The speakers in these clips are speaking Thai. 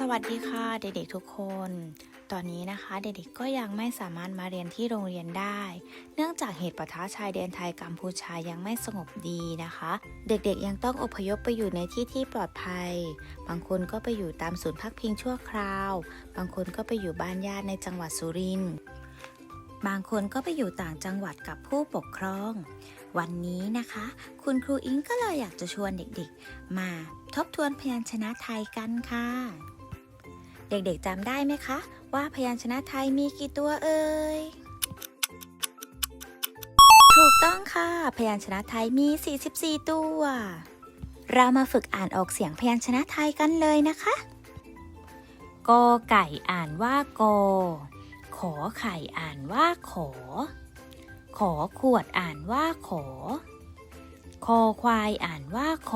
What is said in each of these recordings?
สวัสดีค่ะเด็กๆทุกคน ตอนนี้นะคะเด็กๆก็ยังไม่สามารถมาเรียนที่โรงเรียนได้ เนื่องจากเหตุปะทะชายแดนไทยกัมพูชายังไม่สงบดีนะคะ เด็กๆยังต้องอพยพไปอยู่ในที่ที่ปลอดภัย บางคนก็ไปอยู่ตามศูนย์พักพิงชั่วคราว บางคนก็ไปอยู่บ้านญาติในจังหวัดสุรินทร์ บางคนก็ไปอยู่ต่างจังหวัดกับผู้ปกครอง วันนี้นะคะ คุณครูอิงก็เลยอยากจะชวนเด็กๆ มาทบทวนพยัญชนะไทยกันค่ะ เด็กๆจำได้ไหมคะ ว่าพยัญชนะไทยมีกี่ตัวเอ่ย ถูกต้องค่ะ พยัญชนะไทยมี 44 ตัว เรามาฝึกอ่านออกเสียงพยัญชนะไทยกันเลยนะคะกอไก่อ่านว่ากอ ขอไข่อ่านว่าขอ ขอขวดอ่านว่าขอ คอควายอ่านว่าโค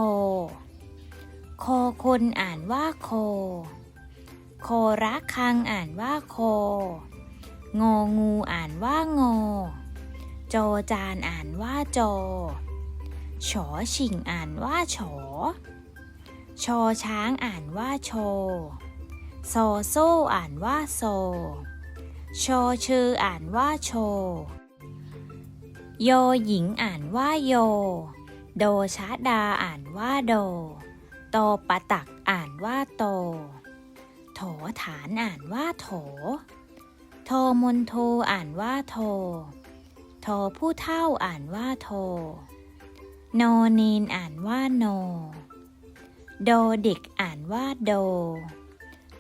คอคนอ่านว่าโค โคระคังอ่านว่าโค งองูอ่านว่างอจอจานอ่านว่าจอ ฉอชิงอ่านว่าฉอ ชอช้างอ่านว่าโชโซโซ่อ่านว่าโซ ชอชืออ่านว่าโช โยหญิงอ่านว่าโย โดชะดาอ่านว่าโด โตปะตักอ่านว่าโต โถฐานอ่านว่าโถ โทมนโทอ่านว่าโท โทผู้เท่าอ่านว่าโท โนนีนอ่านว่าโน โดเด็กอ่านว่าโด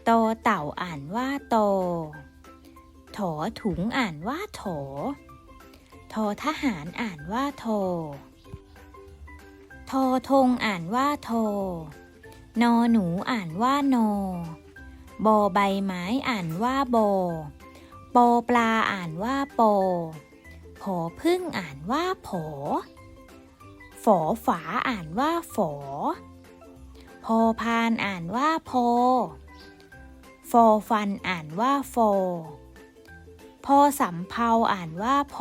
โตเต่าอ่านว่าโต โถถุงอ่านว่าโถ โททหารอ่านว่าโท โทธงอ่านว่าโทนอหนูอ่านว่าโน โบใบไม้อ่านว่าโบโปปลาอ่านว่าโปโผพึ่งอ่านว่าโผฝอฝาอ่านว่าฝอโพพานอ่านว่าโพโฟฟันอ่านว่าโฟพอสำเภาอ่านว่าโพ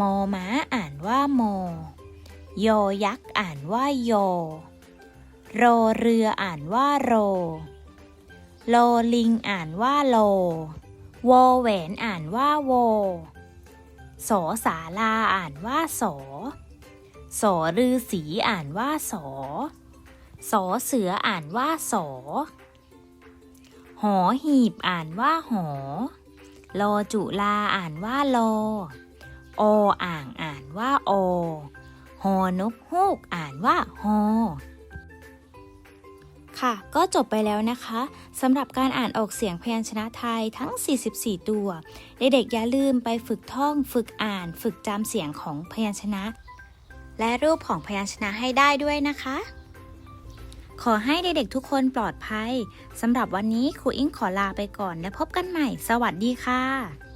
มอม้าอ่านว่าโมโยยักษ์อ่านว่าโย โรเรืออ่านว่าโร โลลิงอ่านว่าโลโวแหวนอ่านว่าโวโสสาลาอ่านว่าโสโสฤาษีอ่านว่าโสโสเสืออ่านว่าโสหอหีบอ่านว่าหอโลจุลาอ่านว่าโลโออ่างอ่านว่าโอฮอนกฮูกอ่านว่าฮอ ค่ะ ก็จบไปแล้วนะคะสำหรับการอ่านออกเสียงพยัญชนะไทยทั้ง 44 ตัว เด็กๆอย่าลืมไปฝึกท่อง ฝึกอ่าน ฝึกจำเสียงของพยัญชนะ และรูปของพยัญชนะให้ได้ด้วยนะคะ ขอให้เด็กๆทุกคนปลอดภัยสำหรับวันนี้ครูอิงขอลาไปก่อนและพบกันใหม่ สวัสดีค่ะ